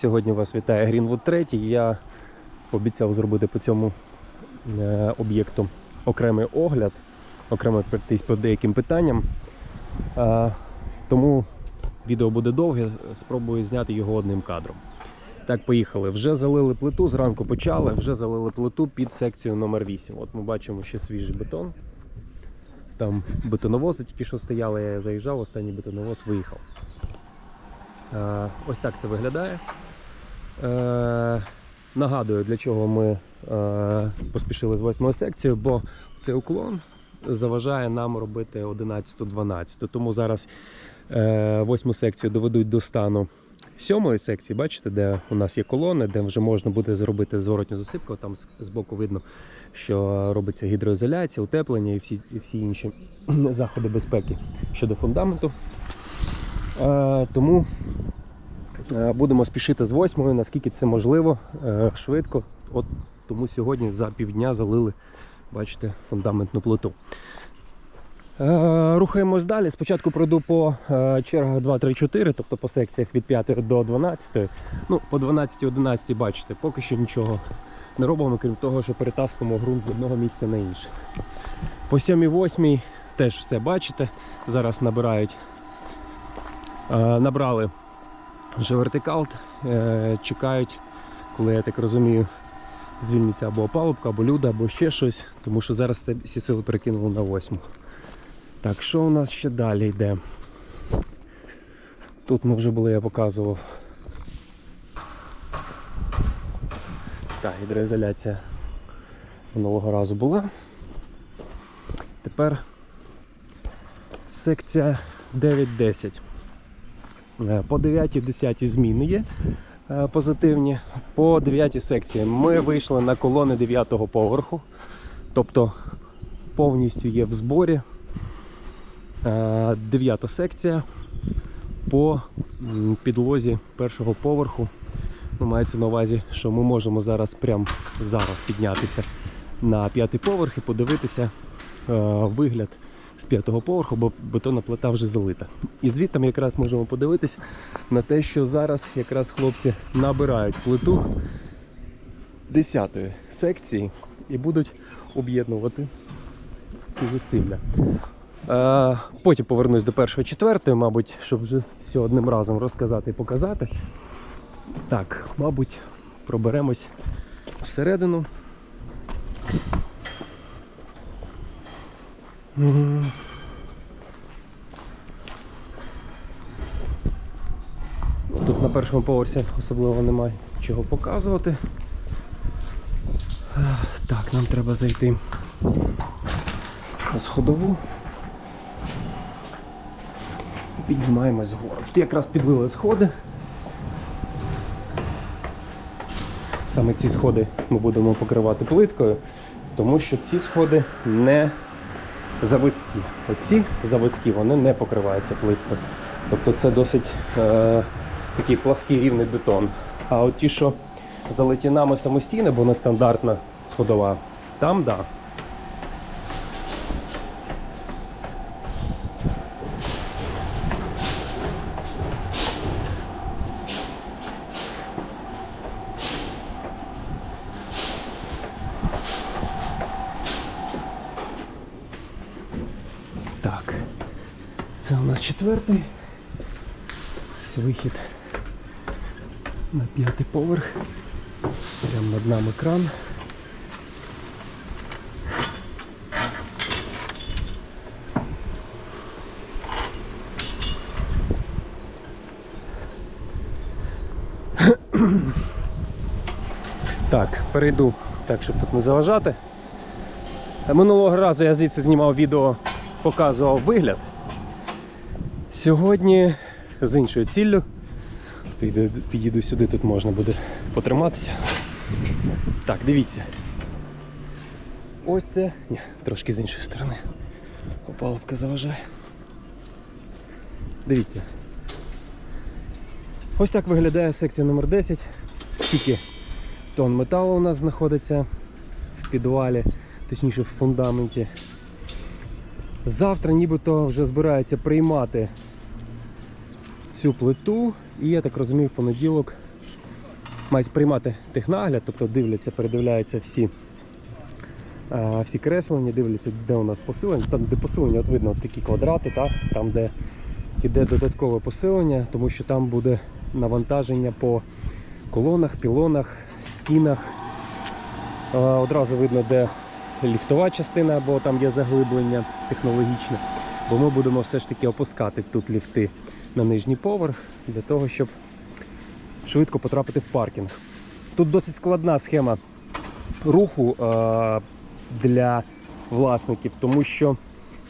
Сьогодні вас вітає Greenwood 3. Я обіцяв зробити по цьому е, об'єкту окремий огляд, окремо пройтись по деяким питанням. Е, тому відео буде довге, спробую зняти його одним кадром. Так, поїхали. Вже залили плиту, зранку почали, вже залили плиту під секцію номер 8 От ми бачимо ще свіжий бетон. Там бетоновози тільки що стояли, я заїжджав, останній бетоновоз виїхав. Е, Ось так це виглядає. Е, Нагадую, для чого ми е, поспішили з 8 секцією, бо цей уклон заважає нам робити 11-12. Тому зараз е, 8 секцію доведуть до стану сьомої секції. Бачите, де у нас є колони, де вже можна буде зробити зворотню засипку. Там з- збоку видно, що робиться гідроізоляція, утеплення і всі, і всі інші заходи безпеки щодо фундаменту. Е, тому будемо спішити з восьмою, наскільки це можливо, е, швидко. От тому сьогодні за півдня залили, бачите, фундаментну плиту. Е, Рухаємось далі. Спочатку пройду по е, чергах 2, 3, 4, тобто по секціях від 5 до 12. Ну, по 12 11 бачите, поки що нічого не робимо, крім того, що перетаскуємо ґрунт з одного місця на інше. По 7 8 теж все бачите. Зараз набирають Е, Набрали вже вертикал, е, чекають, коли я так розумію, звільниться або опалубка, або люда, або ще щось, тому що зараз це всі сили перекинули на восьму. Так, що у нас ще далі йде? Тут ми вже були, я показував. Так, гідроізоляція минулого разу була. Тепер секція 9-10. Е, По 9-10 зміни є е, позитивні. По 9 секції ми вийшли на колони 9 поверху, тобто повністю є в зборі. 9 секція по підлозі першого поверху. Ну, мається на увазі, що ми можемо зараз прямо зараз піднятися на п'ятий поверх і подивитися е, вигляд з п'ятого поверху, бо бетонна плита вже залита. І звідти ми якраз можемо подивитись на те, що зараз якраз хлопці набирають плиту 10 секції і будуть об'єднувати ці зусилля. Е, потім повернусь до першої четвертої, мабуть, щоб вже все одним разом розказати і показати. Так, мабуть, проберемось всередину. Тут на першому поверсі особливо немає чого показувати. Так, нам треба зайти на сходову. Піднімаємось вгору. Тут якраз підлили сходи. Саме ці сходи ми будемо покривати плиткою, тому що ці сходи не заводські. Оці заводські вони не покриваються плиткою. Тобто це досить е, такий плаский рівний бетон. А от ті, що за летінами самостійно, бо нестандартна сходова, там так. Да. Так, це у нас четвертий. Ось вихід на п'ятий поверх. Прямо над нами кран. Так, перейду так, щоб тут не заважати. Минулого разу я звідси знімав відео, показував вигляд. Сьогодні з іншою ціллю. Підійду, підійду сюди, тут можна буде потриматися. Так, дивіться. Ось це. Ні, трошки з іншої сторони. Опалубка заважає. Дивіться. Ось так виглядає секція номер 10. Тільки тон металу у нас знаходиться в підвалі, точніше в фундаменті. Завтра нібито вже збираються приймати цю плиту і я так розумію, в понеділок мають приймати технагляд, тобто дивляться, передивляються всі, всі креслення, дивляться, де у нас посилення. Там, де посилення, от видно от такі квадрати, та? там, де йде додаткове посилення, тому що там буде навантаження по колонах, пілонах, стінах. Одразу видно, де ліфтова частина, або там є заглиблення технологічне. Бо ми будемо все ж таки опускати тут ліфти на нижній поверх для того, щоб швидко потрапити в паркінг. Тут досить складна схема руху е, для власників, тому що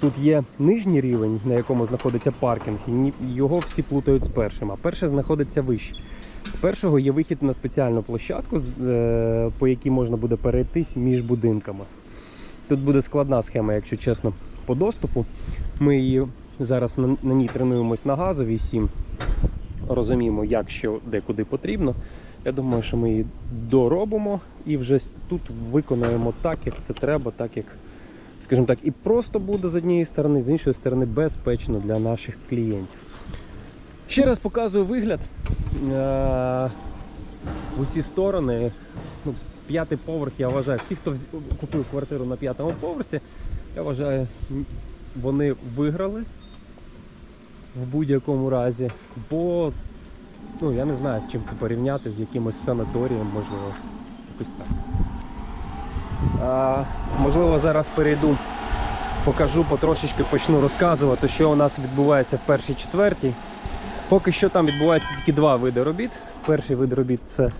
тут є нижній рівень, на якому знаходиться паркінг, і його всі плутають з першим, а перше знаходиться вище. З першого є вихід на спеціальну площадку, е, по якій можна буде перейтись між будинками. Тут буде складна схема, якщо чесно, по доступу. Ми її зараз на, на ній тренуємось на газовій 7. Розуміємо, як що де куди потрібно. Я думаю, що ми її доробимо і вже тут виконаємо так, як це треба, так як, скажімо так, і просто буде з однієї сторони, з іншої сторони, безпечно для наших клієнтів. Ще раз показую вигляд е- в усі сторони. Ну, п'ятий поверх, я вважаю, всі, хто купив квартиру на п'ятому поверсі, я вважаю, вони виграли в будь-якому разі, бо ну, я не знаю, з чим це порівняти, з якимось санаторієм, можливо, якось так. А, можливо, зараз перейду, покажу, потрошечки почну розказувати, що у нас відбувається в першій четвертій. Поки що там відбувається тільки два види робіт. Перший вид робіт це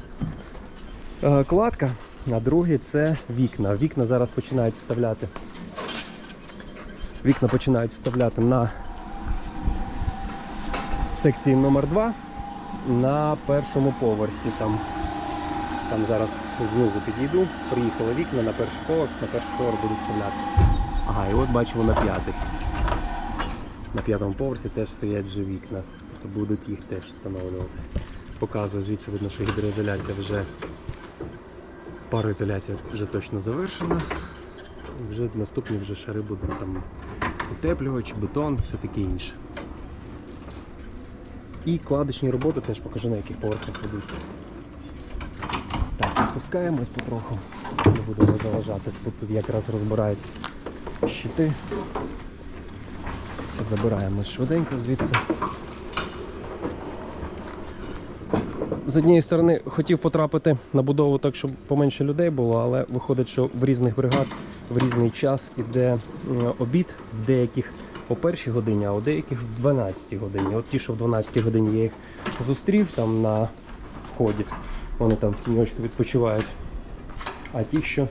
е, кладка, а другий це вікна. Вікна зараз починають вставляти. Вікна починають вставляти на секції номер 2 на першому поверсі. Там, там зараз знизу підійду. Приїхали вікна на перший поверх, на перший поверх будуть вставляти. Ага, і от бачимо на п'ятий. На п'ятому поверсі теж стоять вже вікна, то будуть їх теж встановлювати. Показую, звідси видно, що гідроізоляція вже пароізоляція вже точно завершена. Вже наступні вже шари будуть там утеплювач, бетон, все таке інше. І кладочні роботи теж покажу на яких поверхах ведуться. Так, спускаємось потроху, не будемо заважати. Тут, тут якраз розбирають щити. Забираємо швиденько звідси. З однієї сторони хотів потрапити на будову так, щоб поменше людей було, але виходить, що в різних бригад в різний час іде обід в деяких о першій годині, а у деяких в 12 годині. От ті, що в 12 годині я їх зустрів там на вході, вони там в тіньочку відпочивають. А ті, що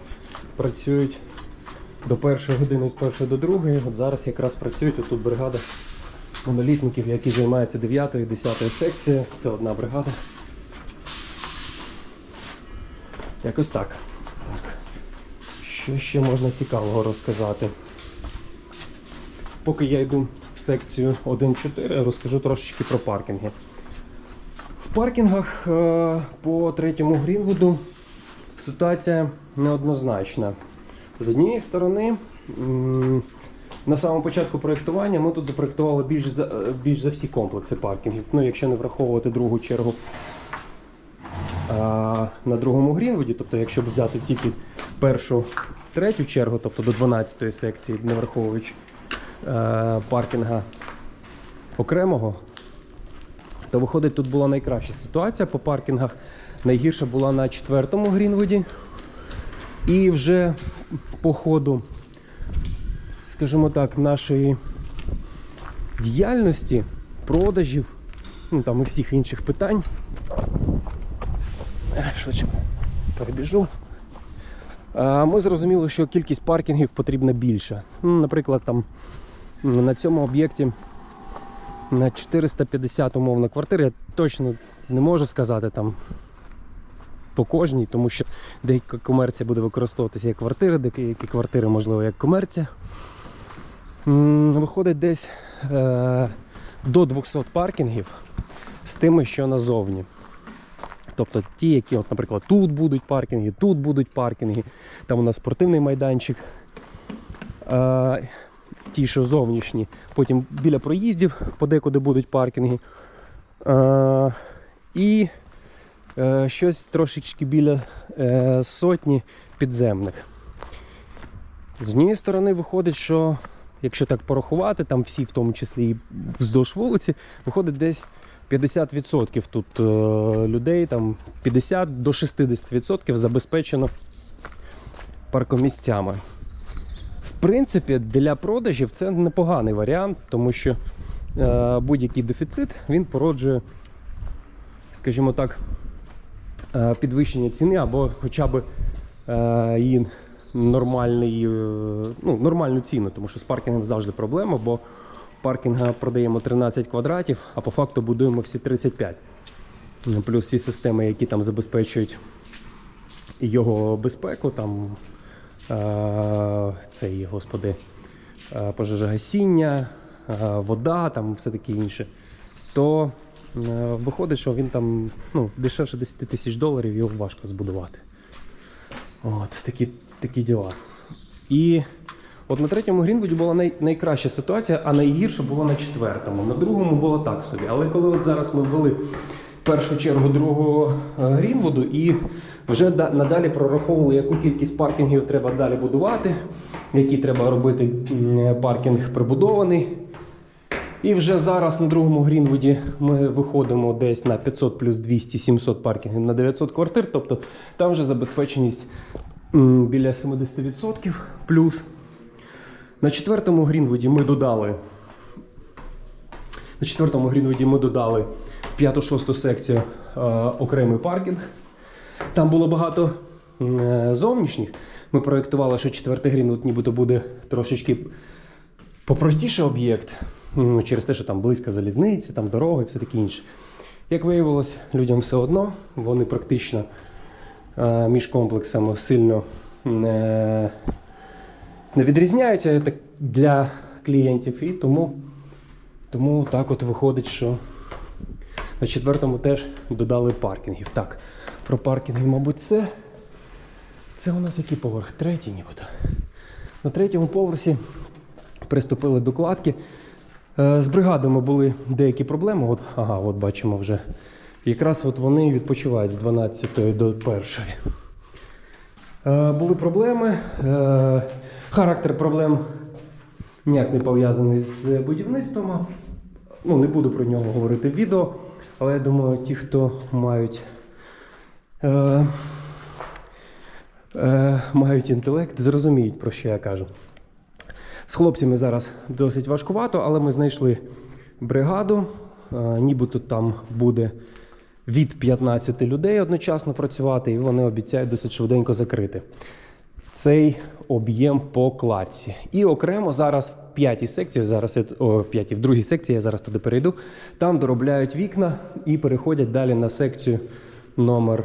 працюють до першої години з першої до другої, от зараз якраз працюють отут бригада монолітників, які займаються 9 і 10 секцією. Це одна бригада. Якось так. так. Що ще можна цікавого розказати? Поки я йду в секцію 1.4, розкажу трошечки про паркінги. В паркінгах е, по третьому Грінвуду ситуація неоднозначна. З однієї сторони, на самому початку проєктування ми тут запроєктували більш за, е, більш за всі комплекси паркінгів. Ну, якщо не враховувати другу чергу а, на другому Грінвуді, тобто якщо взяти тільки першу, третю чергу, тобто до 12-ї секції, не враховуючи паркінга окремого, то виходить, тут була найкраща ситуація по паркінгах. Найгірша була на четвертому Грінвуді. І вже по ходу, скажімо так, нашої діяльності, продажів, ну там і всіх інших питань. Е, Швидше перебіжу. Ми зрозуміли, що кількість паркінгів потрібна більша. Ну, Наприклад, там на цьому об'єкті на 450 умовно квартир, я точно не можу сказати там по кожній, тому що деяка комерція буде використовуватися як квартири, деякі квартири, можливо, як комерція. Виходить десь е, до 200 паркінгів з тими, що назовні. Тобто ті, які, от, наприклад, тут будуть паркінги, тут будуть паркінги, там у нас спортивний майданчик. Е, ті, що зовнішні, потім біля проїздів, подекуди будуть паркінги. Е, і е, щось трошечки біля е, сотні підземних. З однієї сторони виходить, що якщо так порахувати, там всі, в тому числі і вздовж вулиці, виходить десь 50% тут е, людей, там 50 до 60% забезпечено паркомісцями. В принципі, для продажів це непоганий варіант, тому що е, будь-який дефіцит він породжує, скажімо так, е, підвищення ціни або хоча б е, її нормальний, е, ну, нормальну ціну, тому що з паркінгом завжди проблема, бо паркінга продаємо 13 квадратів, а по факту будуємо всі 35. Ну, Плюс всі системи, які там забезпечують його безпеку, там цей, господи, пожежогасіння, вода, там все таке інше, то е, виходить, що він там ну, дешевше 10 тисяч доларів, його важко збудувати. От, такі, такі діла. І от на третьому Грінвуді була най, найкраща ситуація, а найгірша була на четвертому. На другому було так собі. Але коли от зараз ми ввели першу чергу другого е, Грінвуду і вже надалі прораховували, яку кількість паркінгів треба далі будувати, який треба робити паркінг прибудований. І вже зараз на другому Грінвуді ми виходимо десь на 500 плюс 200-700 паркінгів на 900 квартир. Тобто там вже забезпеченість біля 70% плюс. На четвертому Грінвуді ми додали. На четвертому Грінвуді ми додали 5-6 секцію е, окремий паркінг. Там було багато е, зовнішніх. Ми проєктували, що четвертий Грінвуд нібито буде трошечки попростіший об'єкт, через те, що там близько залізниці, там дороги і все таке інше. Як виявилось, людям все одно, вони практично е, між комплексами сильно не, не відрізняються для клієнтів, і тому, тому так от виходить, що на четвертому теж додали паркінгів. Так, про паркінги, мабуть, це. Це у нас який поверх? Третій, нібито. На третьому поверсі приступили до кладки. Е, З бригадами були деякі проблеми. От, ага, от бачимо вже. Якраз от вони відпочивають з 12 до 1. Е, Були проблеми. Е, Характер проблем ніяк не пов'язаний з будівництвом. Ну, не буду про нього говорити в відео, але я думаю, ті, хто мають. Е, е, мають інтелект, зрозуміють, про що я кажу. З хлопцями зараз досить важкувато, але ми знайшли бригаду. Е, Нібито там буде від 15 людей одночасно працювати, і вони обіцяють досить швиденько закрити цей об'єм по кладці. І окремо зараз п'ятій секції, зараз о, в п'ятій, в другій секції, я зараз туди перейду. Там доробляють вікна і переходять далі на секцію номер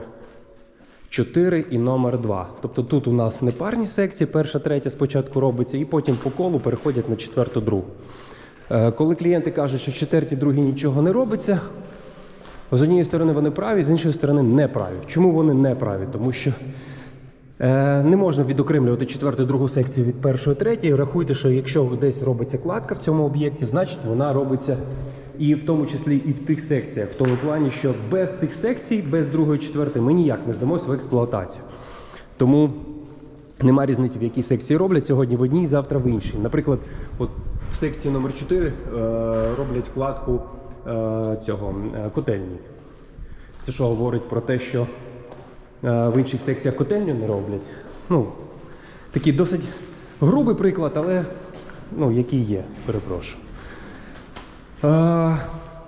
4 і номер 2. Тобто тут у нас не парні секції, перша, третя спочатку робиться, і потім по колу переходять на четверту, другу. Е, Коли клієнти кажуть, що в четвертій, другій нічого не робиться, з однієї сторони вони праві, з іншої сторони не праві. Чому вони не праві? Тому що не можна відокремлювати четверту другу секцію від першої третьої. Рахуйте, що якщо десь робиться кладка в цьому об'єкті, значить вона робиться і в тому числі і в тих секціях, в тому плані, що без тих секцій, без другої, четвертої, ми ніяк не здамося в експлуатацію. Тому нема різниці, в якій секції роблять сьогодні в одній, завтра в іншій. Наприклад, от в секції номер 4 е, роблять кладку е, цього е, котельні. Це що говорить про те, що е, в інших секціях котельню не роблять. Ну, такий досить грубий приклад, але ну, який є, перепрошую. Е,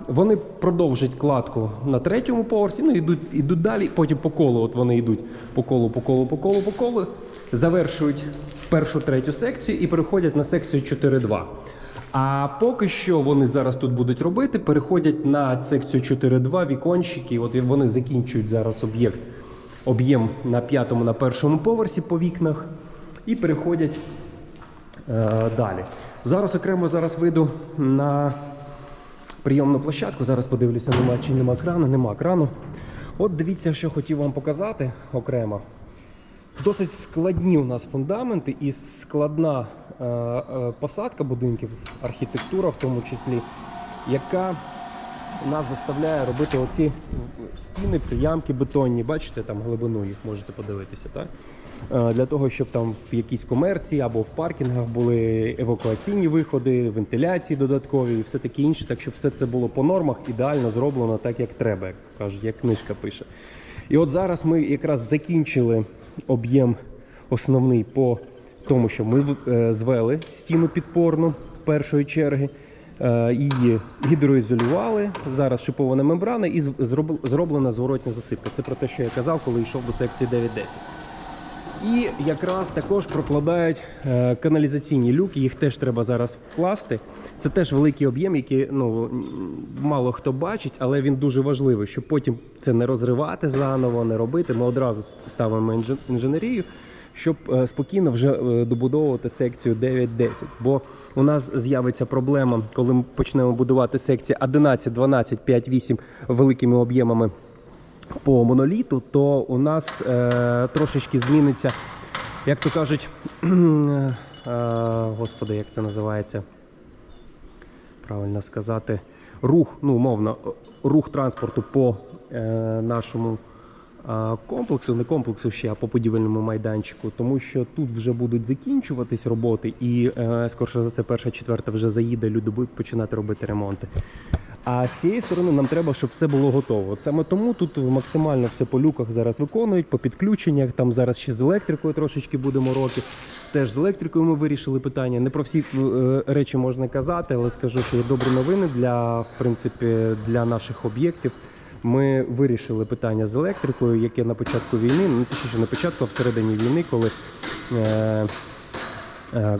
Вони продовжать кладку на третьому поверсі, ну йдуть, йдуть далі, потім по колу. От вони йдуть по колу, по колу, по колу, по колу, завершують першу третю секцію і переходять на секцію 4.2. А поки що вони зараз тут будуть робити, переходять на секцію 4.2 вікончики. От вони закінчують зараз об'єкт, об'єм на п'ятому, на першому поверсі по вікнах і переходять е, далі. Зараз окремо зараз вийду на прийомну площадку. Зараз подивлюся, нема чи нема крану, нема крану. От дивіться, що хотів вам показати окремо. Досить складні у нас фундаменти і складна е, е, посадка будинків, архітектура в тому числі, яка нас заставляє робити оці стіни, приямки бетонні. Бачите, там глибину їх можете подивитися, так? Е, Для того, щоб там в якійсь комерції або в паркінгах були евакуаційні виходи, вентиляції додаткові і все таке інше. Так щоб все це було по нормах, ідеально зроблено так, як треба, як кажуть, як книжка пише. І от зараз ми якраз закінчили об'єм основний по тому, що ми е, звели стіну підпорну першої черги. Е, Її гідроізолювали. Зараз шипована мембрана і зроблена зворотня засипка. Це про те, що я казав, коли йшов до секції 9-10. І якраз також прокладають е, каналізаційні люки, їх теж треба зараз вкласти. Це теж великий об'єм, який ну, мало хто бачить, але він дуже важливий, щоб потім це не розривати заново, не робити. Ми одразу ставимо інженерію, щоб е, спокійно вже добудовувати секцію 9-10. Бо у нас з'явиться проблема, коли ми почнемо будувати секції 11, 12, 5, 8 великими об'ємами по моноліту, то у нас е, трошечки зміниться, як то кажуть, е, е, господи, як це називається? Правильно сказати, рух, ну умовно, рух транспорту по е, нашому е, комплексу, не комплексу ще, а по будівельному майданчику, тому що тут вже будуть закінчуватись роботи, і е, скорше за все, перша четверта вже заїде, люди будуть починати робити ремонти. А з цієї сторони нам треба, щоб все було готово. Саме тому тут максимально все по люках зараз виконують, по підключеннях. Там зараз ще з електрикою трошечки будемо роки. Теж з електрикою ми вирішили питання. Не про всі е, речі можна казати, але скажу, що є добрі новини для, в принципі, для наших об'єктів. Ми вирішили питання з електрикою, яке на початку війни, ну точніше на початку, а всередині війни, коли е, е,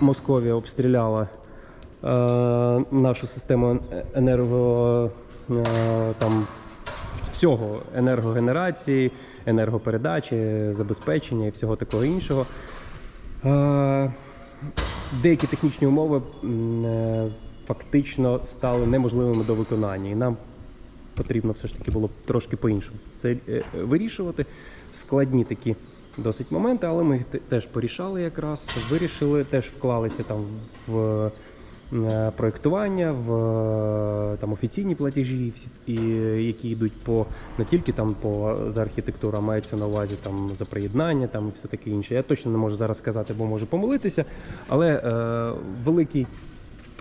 Московія обстріляла е, нашу систему енерго е, там всього енергогенерації, енергопередачі, забезпечення і всього такого іншого. Е, деякі технічні умови е, фактично стали неможливими до виконання, і нам потрібно все ж таки було б трошки по-іншому це е, вирішувати. Складні такі досить моменти, але ми теж порішали якраз, вирішили, теж вклалися там в е, проєктування, в е, там офіційні платежі, і, які йдуть по не тільки там по за архітектуру, а мається на увазі там за приєднання, там і все таке інше. Я точно не можу зараз сказати, бо можу помилитися, але е, великий.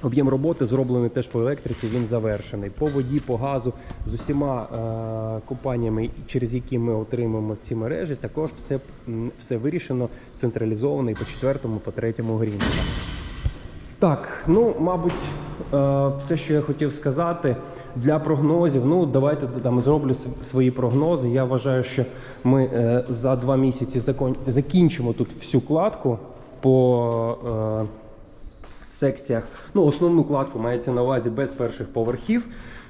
Об'єм роботи зроблений теж по електриці, він завершений. По воді, по газу з усіма е, компаніями, через які ми отримуємо ці мережі, також все, все вирішено, централізовано і по четвертому, по третьому грінку. Так, ну мабуть, е, все, що я хотів сказати для прогнозів. Ну, давайте там зроблю свої прогнози. Я вважаю, що ми е, за два місяці закон- закінчимо тут всю кладку по е, секціях. Ну, основну кладку мається на увазі без перших поверхів,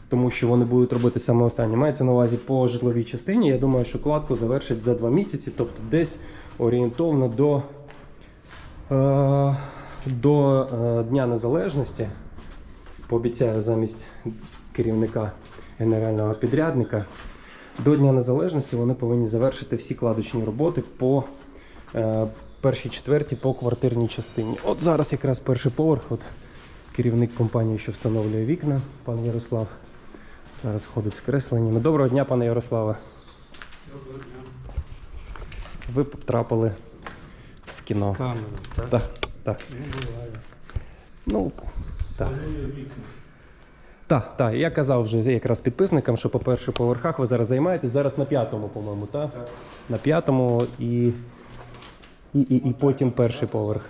тому що вони будуть робити саме останнє. Мається на увазі по житловій частині. Я думаю, що кладку завершать за два місяці, тобто десь орієнтовно до. Е, до е, Дня Незалежності пообіцяю замість керівника генерального підрядника. До Дня Незалежності вони повинні завершити всі кладочні роботи по е, першій четвертій по квартирній частині. От зараз якраз перший поверх. От керівник компанії, що встановлює вікна, пан Ярослав. Зараз ходить з кресленнями. Доброго дня, пане Ярославе. Доброго дня. Ви потрапили в кіно. Камеру, так? Так, так. Буває. Ну, так. Так, так, я казав вже якраз підписникам, що по перших поверхах ви зараз займаєтесь. Зараз на п'ятому, по-моєму, так? Так. На п'ятому і, і, і, і потім перший поверх.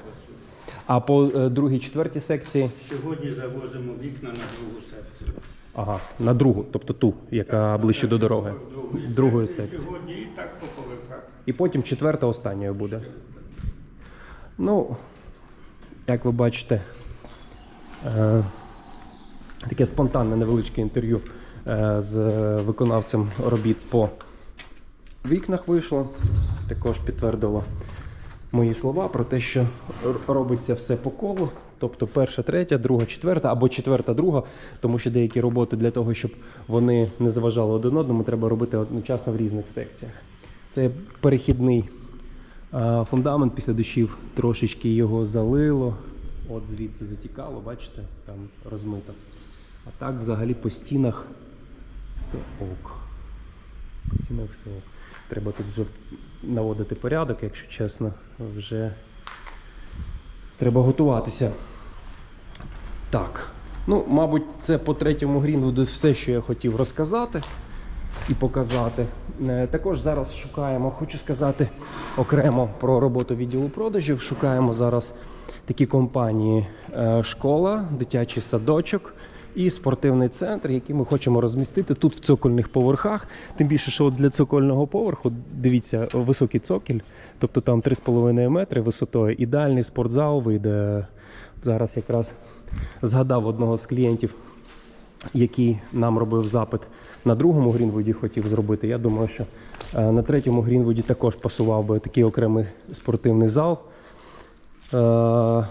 А по е, другій, четвертій секції, Сьогодні завозимо вікна на другу секцію. ага, на другу, тобто ту, яка ближче до дороги. Другої, Другої секції. Сьогодні і так по поверхах. І потім четверта останньою буде. Ну, як ви бачите, е, таке спонтанне невеличке інтерв'ю е, з виконавцем робіт по вікнах вийшло. Також підтвердило мої слова про те, що робиться все по колу. Тобто перша, третя, друга, четверта або четверта, друга, тому що деякі роботи для того, щоб вони не заважали один одному, треба робити одночасно в різних секціях. Це перехідний фундамент після дощів, трошечки його залило. От звідси затікало, бачите, там розмито. А так взагалі по стінах все ок. По стінах все ок. Треба тут вже наводити порядок, якщо чесно, вже треба готуватися. Так. Ну, мабуть, це по третьому Грінвуду все, що я хотів розказати і показати. Е, Також зараз шукаємо, хочу сказати окремо про роботу відділу продажів. Шукаємо зараз такі компанії: е, школа, дитячий садочок і спортивний центр, які ми хочемо розмістити тут в цокольних поверхах. Тим більше, що для цокольного поверху, дивіться, високий цокіль, тобто там 3,5 метри висотою. Ідеальний спортзал вийде. Зараз якраз згадав одного з клієнтів, який нам робив запит на другому Грінвуді, хотів зробити. Я думаю, що е, на третьому Грінвуді також пасував би такий окремий спортивний зал. Е,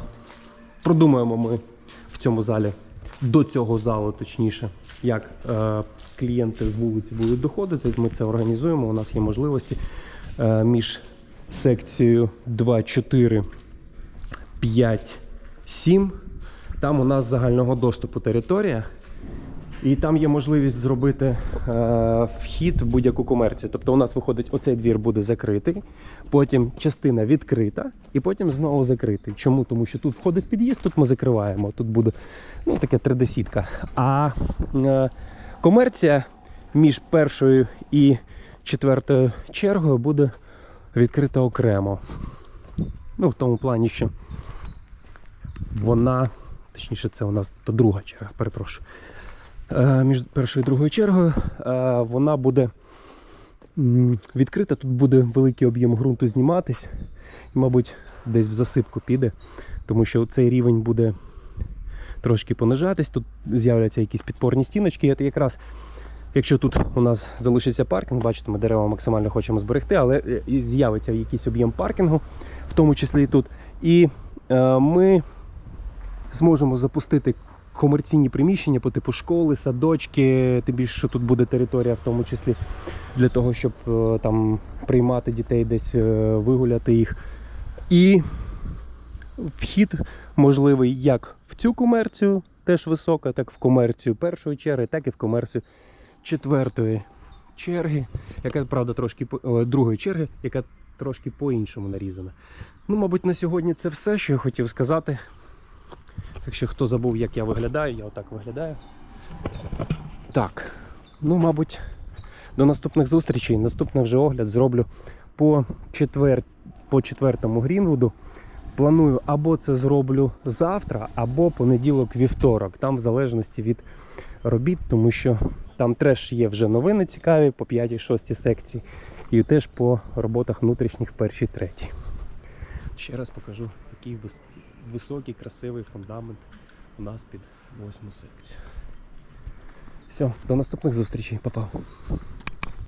Продумаємо ми в цьому залі, до цього залу, точніше, як е, клієнти з вулиці будуть доходити. Ми це організуємо. У нас є можливості е, між секцією 2, 4, 5, 7. Там у нас загального доступу територія. І там є можливість зробити е, вхід в будь-яку комерцію. Тобто у нас виходить, оцей двір буде закритий, потім частина відкрита, і потім знову закритий. Чому? Тому що тут входить під'їзд, тут ми закриваємо. Тут буде ну, таке 3D-сітка. А е, комерція між першою і четвертою чергою буде відкрита окремо. Ну, в тому плані, що вона, точніше, це у нас то друга черга, перепрошую. Е, Між першою і другою чергою е, вона буде відкрита. Тут буде великий об'єм ґрунту зніматись, і, мабуть, десь в засипку піде, тому що цей рівень буде трошки понижатись. Тут з'являться якісь підпорні стіночки. От якраз, якщо тут у нас залишиться паркінг, бачите, ми дерева максимально хочемо зберегти, але е, з'явиться якийсь об'єм паркінгу, в тому числі і тут. І е, ми зможемо запустити комерційні приміщення по типу школи, садочки, тим більше, що тут буде територія, в тому числі для того, щоб е, там приймати дітей, десь е, вигуляти їх. І вхід можливий як в цю комерцію, теж висока, так в комерцію першої черги, так і в комерцію четвертої черги, яка, правда, трошки другої черги, яка трошки по-іншому нарізана. Ну, мабуть, на сьогодні це все, що я хотів сказати. Якщо хто забув, як я виглядаю, я отак виглядаю. Так, ну, мабуть, до наступних зустрічей. Наступний вже огляд зроблю по, четвер... по четвертому Грінвуду. Планую або це зроблю завтра, або понеділок вівторок. Там в залежності від робіт, тому що там теж є вже новини цікаві по 5-6 секції. І теж по роботах внутрішніх першій третій. Ще раз покажу, який вис- високий, красивий фундамент у нас під восьму секцію. Все, до наступних зустрічей, Па-па.